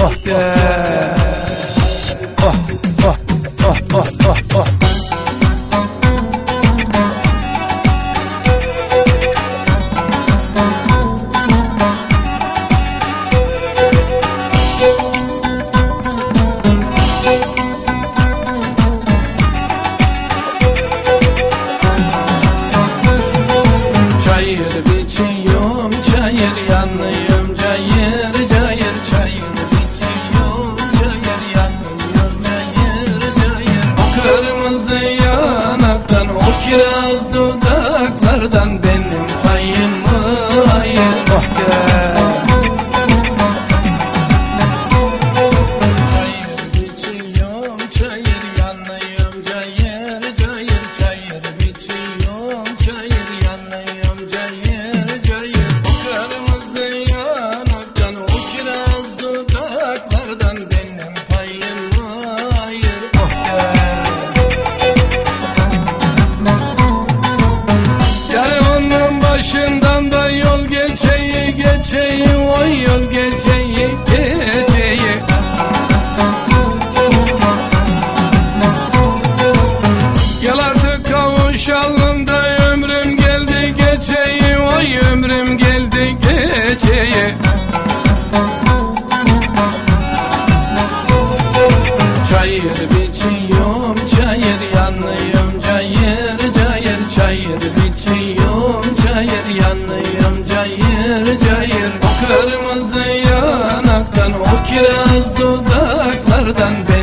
oh Biraz dudaklardan benim payım mı hayır oh gel. Cayım cayır yanıyorum cayır cayır O kırmızı yanaktan o kiraz dudaklardan.